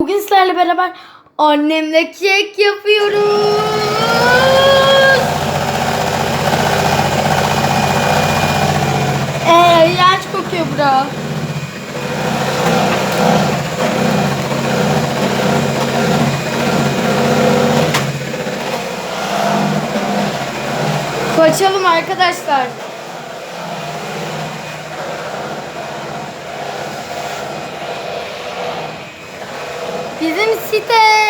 Bugün sizlerle beraber annemle kek yapıyoruz. Ee, iğrenç kokuyor bura. Kaçalım arkadaşlar. 期待。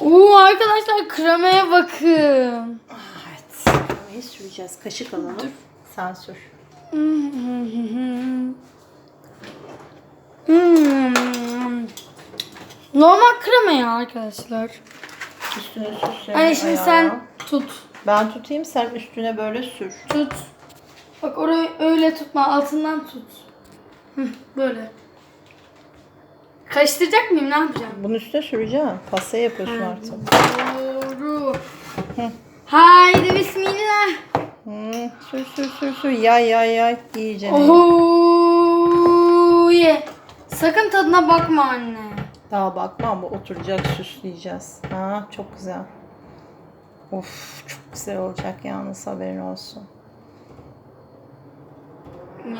Oo arkadaşlar kremaya bakın. Evet. Kremayı süreceğiz. Kaşık alalım. Sen sür. Hmm. Normal krema ya arkadaşlar. Üstüne sür. Hani şimdi sen tut. Ben tutayım sen üstüne böyle sür. Tut. Bak orayı öyle tutma. Altından tut. Hı, böyle. Karıştıracak mıyım? Ne yapacağım? Bunun üstüne süreceğim. Pasta yapıyorsun artık. Doğru. Haydi bismillah. Hmm, sür sür sür sür. Yay yay yay. İyice. Oho ye. Sakın tadına bakma anne. Daha bakmam bu oturacak süsleyeceğiz. Ha çok güzel. Of çok güzel olacak yalnız haberin olsun. Ne?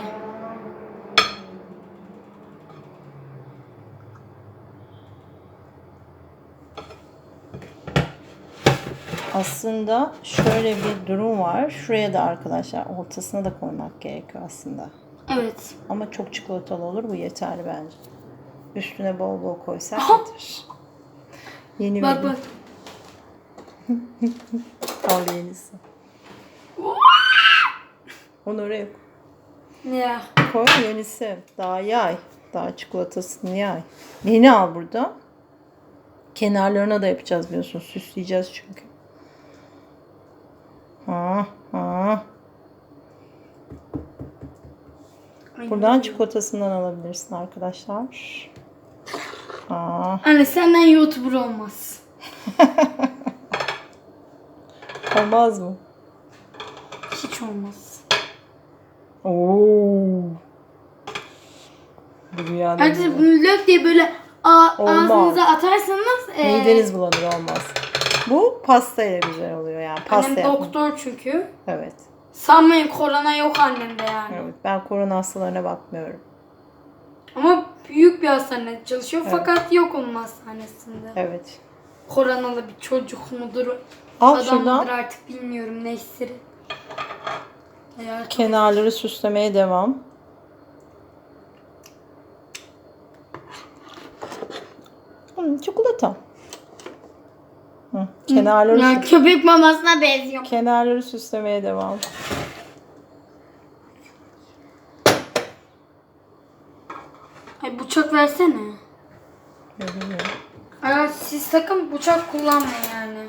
Aslında şöyle bir durum var. Şuraya da arkadaşlar ortasına da koymak gerekiyor aslında. Evet. Ama çok çikolatalı olur bu yeterli bence. Üstüne bol bol koysak yeter. Yeni Bak bak. al yenisi. Onu oraya Ya. koy yenisi. Daha yay. Daha çikolatasını yay. Yeni al burada. Kenarlarına da yapacağız biliyorsun. Süsleyeceğiz çünkü. Ha, ha. Buradan çikolatasından alabilirsin arkadaşlar. Ha. Anne senden YouTuber olmaz. Olmaz mı? Hiç olmaz. Oo. Bu rüyada Arkadaşlar bunu lök diye böyle a- Olmaz. ağzınıza atarsanız e, mideniz bulanır olmaz. Bu pasta ile güzel oluyor yani. Pasta annem yapmak. doktor çünkü. Evet. Sanmayın korona yok annemde yani. Evet. Ben korona hastalarına bakmıyorum. Ama büyük bir hastanede çalışıyor fakat yok onun hastanesinde. Evet. Koronalı bir çocuk mudur, Al adam şuradan mıdır artık bilmiyorum neyse. Eğer kenarları süslemeye devam. Hmm, çikolata. Hı, kenarları ya süs- köpek mamasına benziyor. kenarları süslemeye devam. Ay bıçak versene. Bilmiyorum. Ay siz sakın bıçak kullanmayın yani.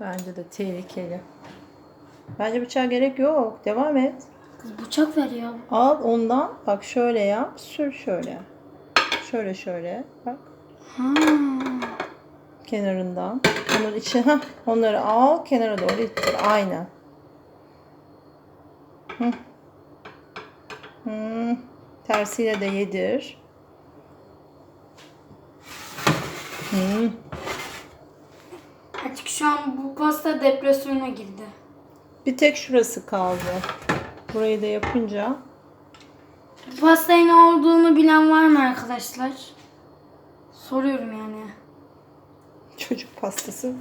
Bence de tehlikeli. Bence bıçağa gerek yok. Devam et. Kız bıçak ver ya. Al ondan. Bak şöyle yap. Sür şöyle. Şöyle şöyle. Bak. Ha. Kenarından. Onları içine. Heh, onları al. Kenara doğru ittir. Aynen. Hı. Hı. Tersiyle de yedir. Hı. Artık şu an bu pasta depresyona girdi. Bir tek şurası kaldı. Burayı da yapınca Bu pastayın ne olduğunu bilen var mı arkadaşlar? Soruyorum yani. Çocuk pastası.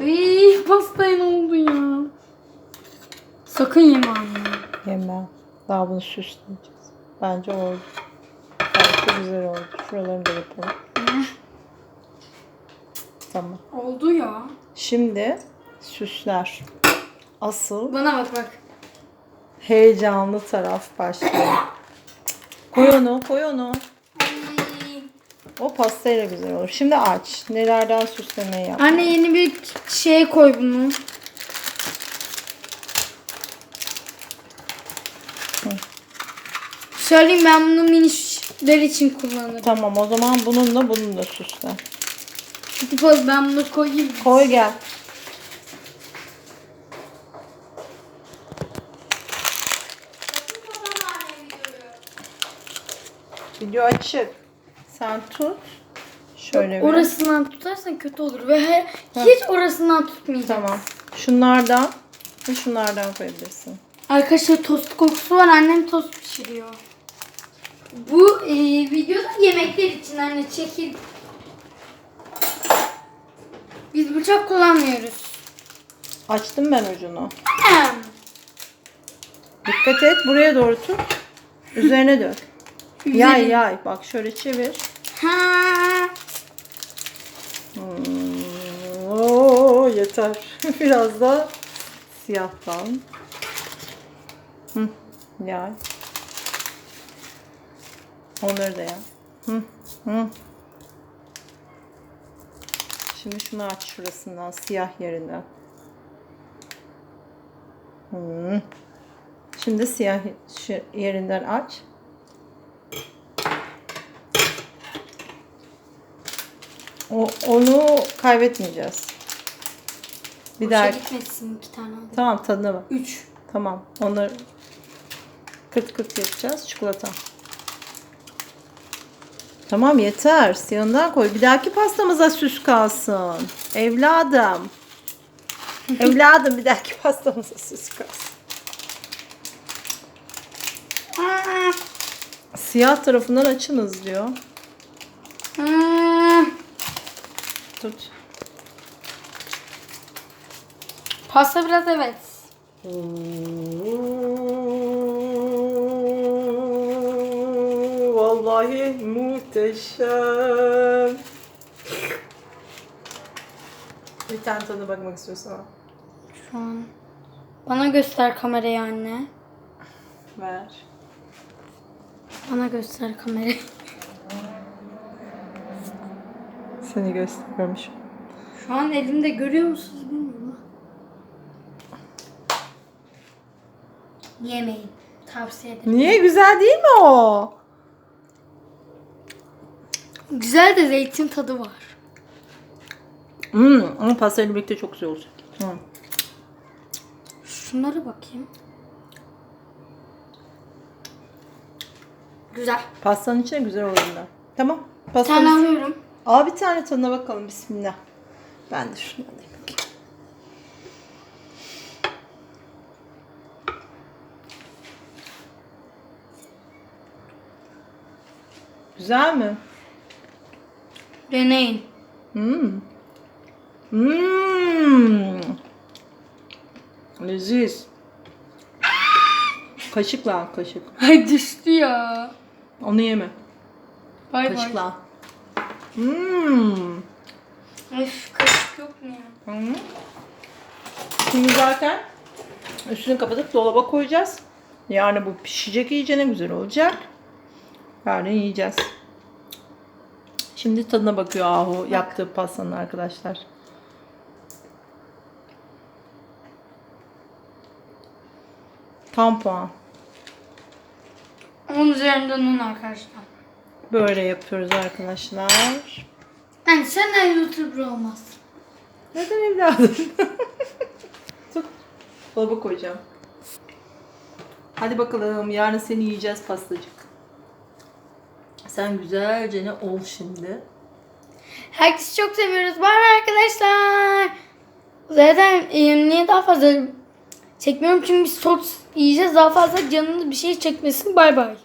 Iy, pastaya ne oldu ya? Sakın yeme anne. Yemem. Daha bunu süsleyeceğiz. Bence oldu. De güzel oldu. Şuralarını da yapalım. Tamam. Oldu ya. Şimdi süsler. Asıl Bana bak bak. heyecanlı taraf başlıyor. Koy onu, koy onu. O pastayla güzel olur. Şimdi aç. Nelerden süslemeyi yap. Anne yeni bir şey koy bunu. Söyleyeyim ben bunu minişler için kullanırım. Tamam o zaman bununla bunu da süsle. Poz ben bunu koyayım. Koy gel. Video açık. Sen tut. Şöyle bir. Orasından tutarsan kötü olur ve her, hiç orasından tutmayacağım. Tamam. Şunlardan ve şunlardan koyabilirsin. Arkadaşlar tost kokusu var. Annem tost pişiriyor. Bu e, videoda yemekler için anne çekil. Biz bıçak kullanmıyoruz. Açtım ben ucunu. Ahem. Dikkat et. Buraya doğru tut. Üzerine dök. Yay yay. Bak şöyle çevir. Ha. Hmm, Oo, yeter. Biraz da siyahtan. Hı, yay. Onları da yay. Hı, hı. Şimdi şunu aç şurasından, siyah yerinden. Hı. Şimdi siyah yerinden aç. O, onu kaybetmeyeceğiz. Bir daha. gitmesin iki tane. aldım. Tamam tadına bak. Üç. Tamam. Onları kırt kırt yapacağız. Çikolata. Tamam yeter. Siyahından koy. Bir dahaki pastamıza süs kalsın. Evladım. Evladım bir dahaki pastamıza süs kalsın. Siyah tarafından açınız diyor. Aa. Tut. Pasta biraz evet. Vallahi muhteşem. Bir tane tadına bakmak istiyorsan. Şu an. Bana göster kamerayı anne. ver. Bana göster kamerayı. Seni gösteriyorum şu. An elimde görüyor musunuz bilmiyorum. Yemeyin. Tavsiye ederim. Niye güzel değil mi o? Güzel de zeytin tadı var. Hmm, ama pastayla birlikte çok güzel olacak. Hmm. Şunlara bakayım. Güzel. Pastanın içine güzel olur bunlar. Tamam. Bir Pastamız... tane alıyorum. Al bir tane tadına bakalım. Bismillah. Ben de şunu alayım. Güzel mi? Deneyin. Hmm. Hmm. Leziz. Kaşıkla kaşık. Ay düştü ya. Onu yeme. Bay bay. Kaşıkla. Hmm. Öf kaşık yok mu ya? Hı. Şimdi zaten üstünü kapatıp dolaba koyacağız. Yani bu pişecek iyice ne güzel olacak. Yarın yiyeceğiz. Şimdi tadına bakıyor Ahu yaptığı pastanın arkadaşlar. Tam puan. Onun üzerinden on arkadaşlar. Böyle yapıyoruz arkadaşlar. Yani senden YouTuber olmaz. Neden evladım? Tut. Dolaba koyacağım. Hadi bakalım yarın seni yiyeceğiz pastacık. Sen güzelce ne ol şimdi. Herkesi çok seviyoruz. Bay bay arkadaşlar. Zaten e, niye daha fazla çekmiyorum çünkü biz sos yiyeceğiz. Daha fazla canınız bir şey çekmesin. Bay bay.